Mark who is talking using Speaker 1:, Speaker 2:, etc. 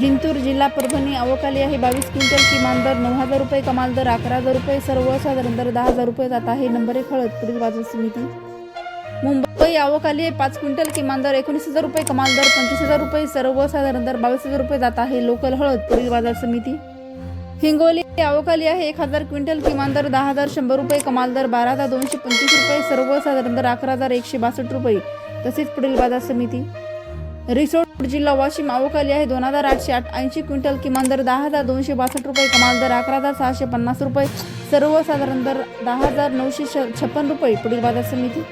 Speaker 1: जिंतूर जिल्हा परभणी अवकाली आहे. बावीस क्विंटल किमान दर नऊ हजार रुपये कमाल दर अकरा हजार रुपये सर्वसाधारण दर दहा हजार रुपये जात आहे. नंबर एक हळद पुढील बाजार समिती. मुंबई अवकाली आहे. पाच क्विंटल किमान दर एकोणीस हजार रुपये कमाल दर पंचवीस हजार रुपये सर्वसाधारण दर बावीस हजार रुपये जात आहे. लोकल हळद पुढील बाजार समिती. हिंगोली अवकाली आहे. एक हजार क्विंटल किमान दर दहा हजार शंभर रुपये कमाल दर बारा हजार दोनशे पंचवीस रुपये सर्वसाधारण दर अकरा हजार एकशे बासष्ट रुपये. तसेच पुढील बाजार समिती. रिसोड जिल्हा वाशिम. अवकाली आहे. दोन हजार आठशे आठ ऐंशी क्विंटल किमान दर दहा हजार दोनशे बासष्ट रुपये कमाल दर अकरा हजार सहाशे पन्नास रुपये. सर्वसाधारण दर दहा हजार नऊशे छ छप्पन रुपये. पुढील बाजार समिती.